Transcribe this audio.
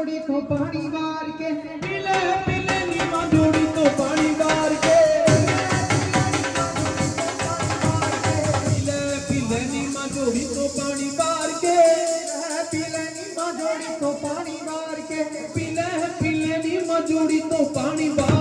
जोड़ी को तो पानी बार के। मिले मिले नीमा जोड़ी को तो पानी मार के। मिले मिले नीमा जोड़ी को पानी मार के। पीले नीमा जोड़ी को पानी बार के। पीले पीले नीमा जोड़ी को तो पानी बार